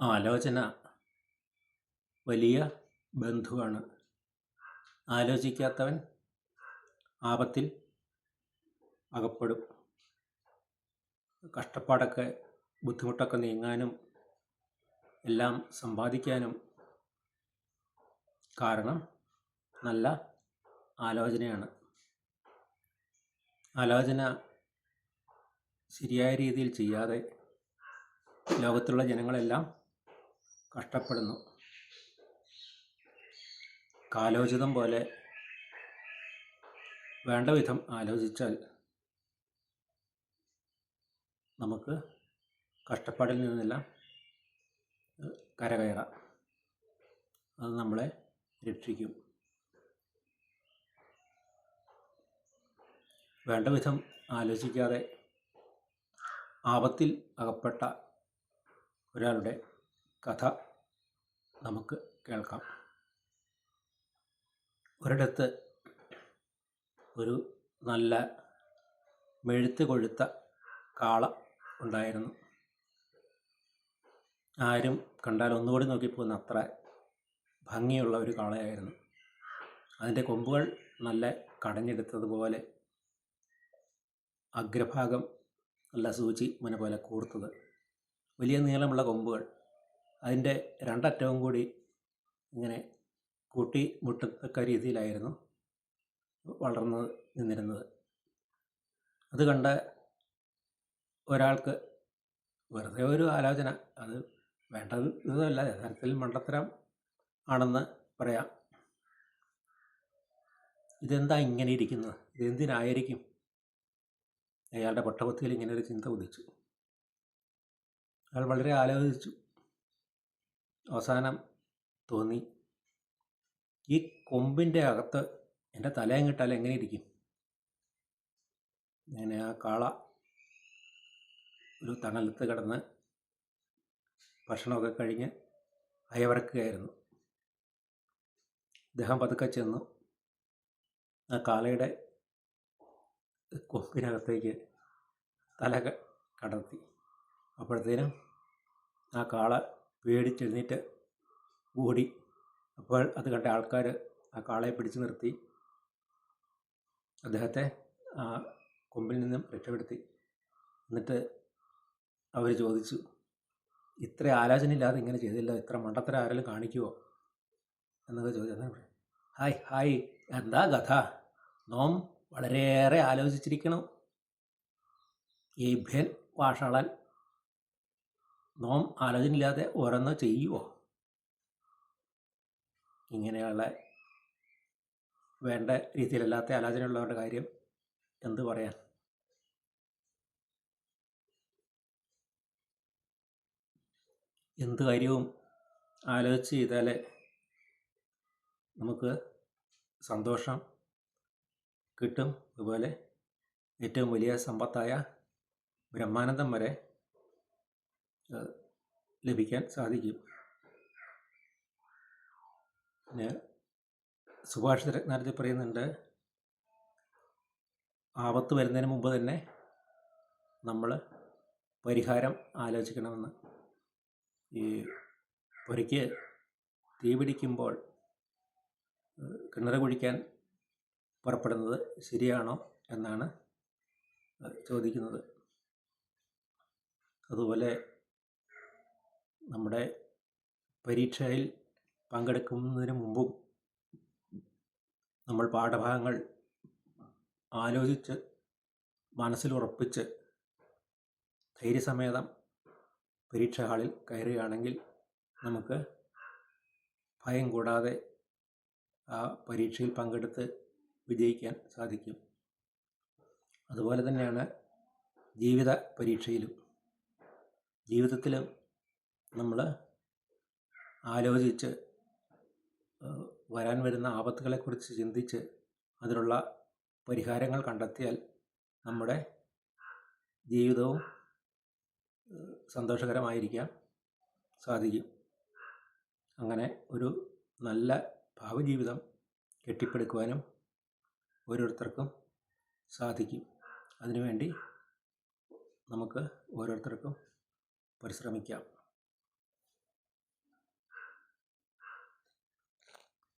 ആലോചന വലിയ ബന്ധുവാണ്. ആലോചിക്കാത്തവൻ ആപത്തിൽ അകപ്പെടും. കഷ്ടപ്പാടൊക്കെ ബുദ്ധിമുട്ടൊക്കെ നീങ്ങാനും എല്ലാം സമ്പാദിക്കാനും കാരണം നല്ല ആലോചനയാണ്. ആലോചന ശരിയായ രീതിയിൽ ചെയ്യാതെ ലോകത്തുള്ള ജനങ്ങളെല്ലാം കഷ്ടപ്പെടുന്നു. കാലോചിതം പോലെ വേണ്ട വിധം ആലോചിച്ചാൽ നമുക്ക് കഷ്ടപ്പാടിൽ നിന്നെല്ലാം കരകയറാം. അത് നമ്മളെ രക്ഷിക്കും. വേണ്ട വിധം ആലോചിക്കാതെ ആപത്തിൽ അകപ്പെട്ട ഒരാളുടെ കഥ നമുക്ക് കേൾക്കാം. ഒരിടത്ത് ഒരു നല്ല മെഴുത്ത് കൊഴുത്ത കാള ഉണ്ടായിരുന്നു. ആരും കണ്ടാൽ ഒന്നുകൂടി നോക്കിപ്പോകുന്ന അത്ര ഭംഗിയുള്ള ഒരു കാളയായിരുന്നു. അതിന്റെ കൊമ്പുകൾ നല്ല കടഞ്ഞെടുത്തതുപോലെ അഗ്രഭാഗം നല്ല സൂചി മുന പോലെ കൂർത്തത്. വലിയ നീളമുള്ള കൊമ്പുകൾ അതിന്റെ രണ്ടറ്റവും കൂടി ഇങ്ങനെ കൂട്ടി മുട്ടത്തക്ക രീതിയിലായിരുന്നു വളർന്ന് നിന്നിരുന്നത്. അത് കണ്ട ഒരാൾക്ക് വെറുതെ ഒരു ആലോചന. അത് വേണ്ടതല്ല യഥാർത്ഥത്തിൽ മണ്ടത്തരം ആണെന്ന് പറയാം. ഇതെന്താ ഇങ്ങനെ ഇരിക്കുന്നത് ഇതെന്തിനായിരിക്കും? അയാളുടെ പൊട്ടപത്തിയിൽ ഇങ്ങനെ ഒരു ചിന്ത ഉദിച്ചു. അയാൾ വളരെ ആലോചിച്ചു. അവസാനം തോന്നി ഈ കൊമ്പിന്റെ അകത്ത് എന്റെ തലയും കിട്ടാൽ എങ്ങനെ ഇരിക്കും? അങ്ങനെ ആ കാള ഒരു തണലത്ത് കിടന്ന് ഭക്ഷണമൊക്കെ കഴിഞ്ഞ് അയവറക്കുകയായിരുന്നു. അദ്ദേഹം പതുക്കെ ചെന്നു. ആ കാളയുടെ കൊമ്പിനകത്തേക്ക് തല കടത്തി. അപ്പോഴത്തേനും ആ കാള പേടിച്ചെഴുന്നേറ്റ് ഓടി. അപ്പോൾ അത് കണ്ട ആൾക്കാർ ആ കാളയെ പിടിച്ചു നിർത്തി. അദ്ദേഹത്തെ ആ കൊമ്പിൽ നിന്നും രക്ഷപ്പെടുത്തി. എന്നിട്ട് അവർ ചോദിച്ചു ഇത്ര ആലോചനയില്ലാതെ ഇങ്ങനെ ചെയ്തില്ല. ഇത്ര മണ്ടത്തരം ആരെങ്കിലും കാണിക്കുമോ എന്നൊക്കെ ചോദിച്ചു. Hi hi. എന്താ കഥ? നോം വളരെയേറെ ആലോചിച്ചിരിക്കണം. ഈ ഭൻ വാഷാളൻ നോം ആലോചനയില്ലാതെ ഓരോന്ന് ചെയ്യുമോ ഇങ്ങനെയുള്ള വേണ്ട രീതിയിലല്ലാത്ത ആലോചനയുള്ളവരുടെ കാര്യം എന്തു പറയാൻ? എന്ത് കാര്യവും ആലോചിച്ച് ചെയ്താലേ നമുക്ക് സന്തോഷം കിട്ടും. അതുപോലെ ഏറ്റവും വലിയ സമ്പത്തായ ബ്രഹ്മാനന്ദം വരെ ലഭിക്കാൻ സാധിക്കും. പിന്നെ സുഭാഷിത രത്നാരത്തിൽ പറയുന്നുണ്ട് ആപത്ത് വരുന്നതിന് മുമ്പ് തന്നെ നമ്മൾ പരിഹാരം ആലോചിക്കണമെന്ന്. ഈ പുരയ്ക്ക് തീ പിടിക്കുമ്പോൾ കിണറ് കുഴിക്കാൻ പുറപ്പെടുന്നത് ശരിയാണോ എന്നാണ് ചോദിക്കുന്നത്. അതുപോലെ നമ്മുടെ പരീക്ഷയിൽ പങ്കെടുക്കുന്നതിന് മുമ്പും നമ്മൾ പാഠഭാഗങ്ങൾ ആലോചിച്ച് മനസ്സിൽ ഉറപ്പിച്ച് ധൈര്യസമേതം പരീക്ഷ ഹാളിൽ കയറുകയാണെങ്കിൽ നമുക്ക് ഭയം കൂടാതെ ആ പരീക്ഷയിൽ പങ്കെടുത്ത് വിജയിക്കാൻ സാധിക്കും. അതുപോലെ തന്നെയാണ് ജീവിത പരീക്ഷയിലും. ജീവിതത്തിൽ നമ്മൾ ആലോചിച്ച് വരാൻ വരുന്ന ആപത്തുകളെക്കുറിച്ച് ചിന്തിച്ച് അതിനുള്ള പരിഹാരങ്ങൾ കണ്ടെത്തിയാൽ നമ്മുടെ ജീവിതവും സന്തോഷകരമായിരിക്കാൻ സാധിക്കും. അങ്ങനെ ഒരു നല്ല ഭാവി ജീവിതം കെട്ടിപ്പടുക്കുവാനും ഓരോരുത്തർക്കും സാധിക്കും. അതിനുവേണ്ടി നമുക്ക് ഓരോരുത്തർക്കും പരിശ്രമിക്കാം.